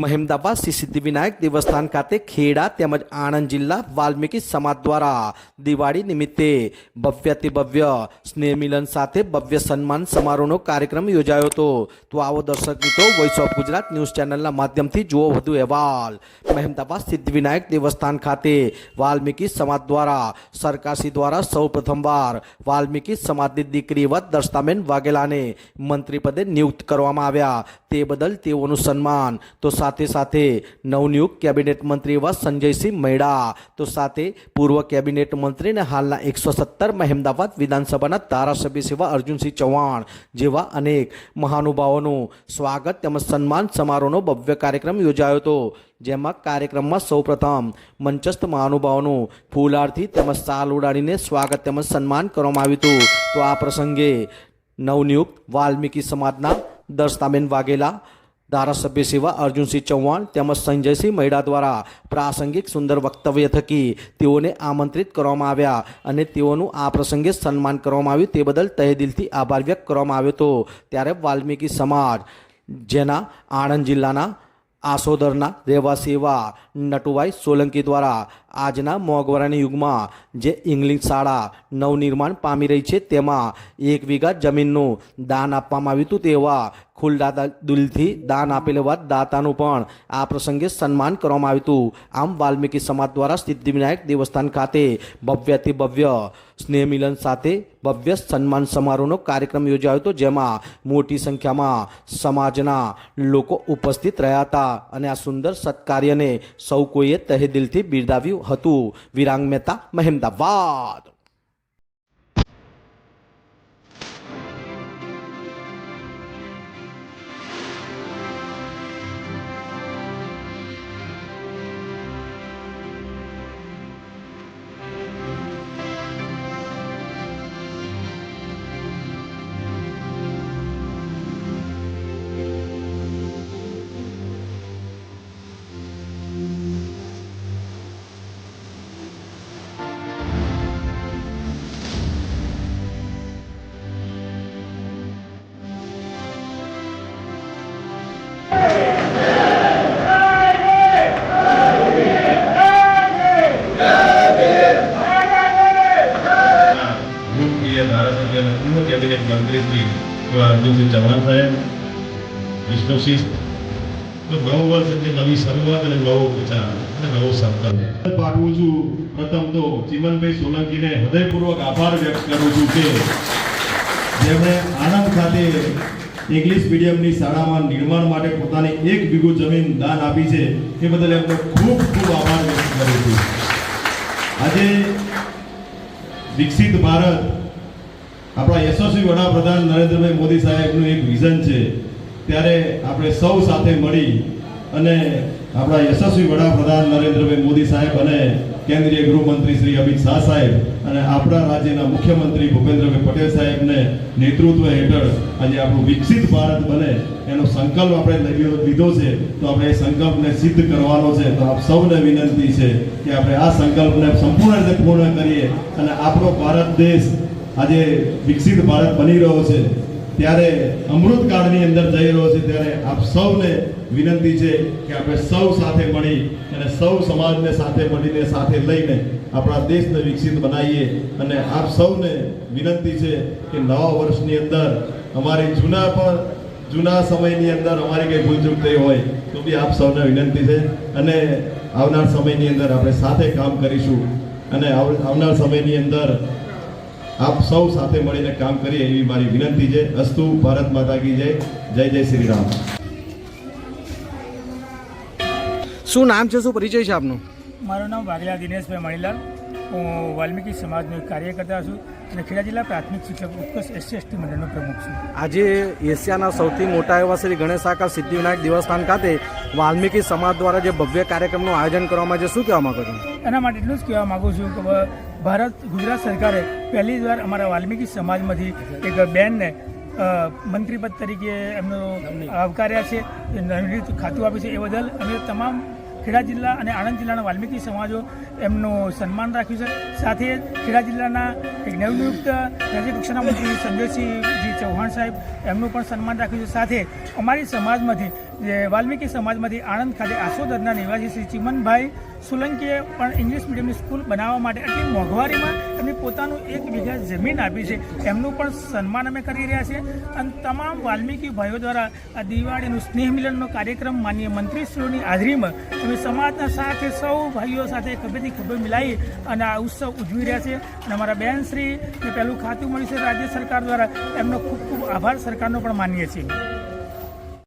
મહેમદાબાદ શ્રી સિદ્ધિવિનાયક દેવસ્થાન ખાતે ખેડા તેમજ આણંદ જિલ્લા વાલ્મીકી સમાજ દ્વારા દિવાળી નિમિત્તે ભવ્યથી ભવ્ય સ્નેહ મિલન સાથે ભવ્ય સન્માન સમારોહનો કાર્યક્રમ યોજાયો હતો. તો આવો દર્શક મિત્રો વોઇસ ઓફ ગુજરાત ન્યૂઝ ચેનલના માધ્યમથી જુઓ વધુ અહેવાલ. મહેમદાબાદ સિદ્ધિવિનાયક દેવસ્થાન ખાતે વાલ્મીકી સમાજ દ્વારા સરકારશ્રી દ્વારા સૌ પ્રથમવાર વાલ્મીકી સમાજની દીકરી એવા દર્શનાબેન વાઘેલાને મંત્રી પદે નિયુક્ત કરવામાં આવ્યા. તે બદલ તેઓનું સન્માન તો સાથે સાથે સાથે નવનિયુક્ત કેબિનેટ મંત્રી એવા સંજયસિંહ મૈડા. તો સાથે પૂર્વ કેબિનેટ મંત્રી અને હાલના એકસો સત્તર મહેમદાબાદ વિધાનસભાના ધારાસભ્ય સેવા અર્જુનસિંહ ચૌહાણ જેવા અનેક મહાનુભાવોનું સ્વાગત તેમજ સન્માન સમારોહનો ભવ્ય કાર્યક્રમ યોજાયો હતો, જેમાં કાર્યક્રમમાં સૌપ્રથમ મંચસ્થ મહાનુભાવોનું ફૂલહારથી તેમજ સાલ ઉડાડીને સ્વાગત તેમજ સન્માન કરવામાં આવ્યું હતું. તો આ પ્રસંગે નવનિયુક્ત વાલ્મીકી સમાજના દર્શનાબેન વાઘેલા ધારાસભ્ય સેવા અર્જુનસિંહ ચૌહાણ તેમજ સંજયસિંહ મહિડા દ્વારા પ્રાસંગિક સુંદર વક્તવ્ય થકી તેઓને આમંત્રિત કરવામાં આવ્યા અને તેઓનું આ પ્રસંગે સન્માન કરવામાં આવ્યું. તે બદલ તહેદિલથી આભાર વ્યક્ત કરવામાં આવ્યો હતો. ત્યારે વાલ્મીકી સમાજ, જેના આણંદ જિલ્લાના આસોદરના રહેવાસી એવા નટુભાઈ સોલંકી દ્વારા આજના મોંઘવારીના યુગમાં જે ઇંગ્લિશ શાળા નવનિર્માણ પામી રહી છે, તેમાં એક વીઘા જમીનનું દાન આપવામાં આવ્યું હતું. તેવા ખુલ્લા દિલથી દાન આપેલ એવા દાતાનું પણ. આ પ્રસંગે સન્માન કરવામાં આવ્યું હતું. આમ વાલ્મીકી સમાજ દ્વારા સિદ્ધિવિનાયક દેવસ્થાન ખાતે ભવ્યથી ભવ્ય સ્નેહ મિલન સાથે ભવ્ય સન્માન સમારોહનો કાર્યક્રમ યોજાયો હતો, જેમાં મોટી સંખ્યામાં સમાજના લોકો ઉપસ્થિત રહ્યા હતા અને આ સુંદર સત્કાર્યને સૌ કોઈએ તહેદિલથી બિરદાવ્યું હતું. વિરાંગ મહેતા, મહેમદાવાદ! અર્જુનસિંહ ચૌહાણ સાહેબ. વિષ્ણુસિંહ નવું વર્ષ એટલે નવી શરૂઆત અને નવો વિચાર અને નવો સંકલ્પ પાઠવું છું. પ્રથમ તો ચિમનભાઈ સોલંકીને હૃદયપૂર્વક આભાર વ્યક્ત કરું છું કે જેમણે આણંદ ખાતે ઇંગ્લિશ મીડિયમની શાળામાં નિર્માણ માટે પોતાની એક વીઘો જમીન દાન આપી છે, એ બદલ એમનો ખૂબ ખૂબ આભાર વ્યક્ત કરું છું. આજે વિકસિત ભારત આપણા યશસ્વી વડાપ્રધાન નરેન્દ્રભાઈ મોદી સાહેબનું એક વિઝન છે, ત્યારે આપણે સૌ સાથે મળી અને આપણા યશસ્વી વડાપ્રધાન નરેન્દ્રભાઈ મોદી સાહેબ અને કેન્દ્રીય ગૃહમંત્રી શ્રી અમિત શાહ સાહેબ અને આપણા રાજ્યના મુખ્યમંત્રી ભૂપેન્દ્રભાઈ પટેલ સાહેબને નેતૃત્વ હેઠળ આજે આપણું વિકસિત ભારત બને એનો સંકલ્પ આપણે લીધો- છે, તો આપણે એ સંકલ્પને સિદ્ધ કરવાનો છે, તો આપ સૌને વિનંતી છે કે આપણે આ સંકલ્પને સંપૂર્ણ રીતે પૂર્ણ કરીએ અને આપણો ભારત દેશ આજે વિકસિત ભારત બની રહ્યો છે, ત્યારે અમૃતકાળની અંદર જઈ રહ્યો છે, ત્યારે આપ સૌને વિનંતી છે કે આપણે સૌ સાથે મળી અને સૌ સમાજને સાથે મળીને સાથે લઈને આપણા દેશને વિકસિત બનાવીએ અને આપ સૌને વિનંતી છે કે નવા વર્ષની અંદર અમારી જૂના પણ જૂના સમયની અંદર અમારી કંઈ ભૂલચૂક થઈ હોય, તો બી આપ સૌને વિનંતી છે અને આવનાર સમયની અંદર આપણે સાથે કામ કરીશું અને આવ- આવનાર સમયની અંદર આપ સૌ સાથે મળીને કામ કરીએ એવી મારી વિનંતી છે. અસ્તુ ભારત માતા કી જય. જય જય શ્રી રામ. શું નામ છે? શું પરિચય છે આપનું? મારું નામ વાઘેલા દિનેશભાઈ મણીલાલ. હું વાલ્મીકી સમાજનો એક કાર્યકર્તા છું અને ખેડા જિલ્લા પ્રાથમિક શિક્ષક ઉત્કર્ષ એસસી એસટી મંડળનો પ્રમુખ છું. આજે એશિયાના સૌથી મોટા એવા શ્રી ગણેશ આકાર સિદ્ધિવિનાયક દેવસ્થાન ખાતે વાલ્મીકી સમાજ દ્વારા જે ભવ્ય કાર્યક્રમનું આયોજન કરવામાં છે શું કહેવા માગો છો? એના માટે એટલું જ કહેવા માગું છું કે ભારત ગુજરાત સરકારે પહેલી વાર અમારા વાલ્મીકી સમાજમાંથી એક બેનને મંત્રીપદ તરીકે એમનો આવકાર્યા છે ખાતું આપ્યું છે. એ બદલ અમે તમામ ખેડા જિલ્લા અને આણંદ જિલ્લાના વાલ્મીકી સમાજો એમનું સન્માન રાખ્યું છે. સાથે ખેડા જિલ્લાના એક નવનિયુક્ત રાજ્ય કક્ષાના મંત્રી સંજયસિંહજી ચૌહાણ સાહેબ એમનું પણ સન્માન રાખ્યું છે. સાથે અમારી સમાજમાંથી જે વાલ્મીકી સમાજમાંથી આણંદ ખાતે આસોદરના નિવાસી શ્રી ચિમનભાઈ સોલંકીએ પણ ઇંગ્લિશ મીડિયમની સ્કૂલ બનાવવા માટે આટલી મોંઘવારીમાં એમને પોતાનું એક વીઘા જમીન આપી છે. એમનું પણ સન્માન અમે કરી રહ્યા છીએ. અને તમામ વાલ્મીકી ભાઈઓ દ્વારા આ દિવાળીનું સ્નેહ મિલનનો કાર્યક્રમ માનીય મંત્રીશ્રીઓની હાજરીમાં અમે સમાજના સાથે સૌ ભાઈઓ સાથે ખભેથી ખભે મિલાવી અને આ ઉત્સવ ઉજવી રહ્યા છે અને અમારા બહેનશ્રીને પહેલું ખાતું મળ્યું છે. રાજ્ય સરકાર દ્વારા એમનો ખૂબ ખૂબ આભાર સરકારનો પણ માનીએ છીએ.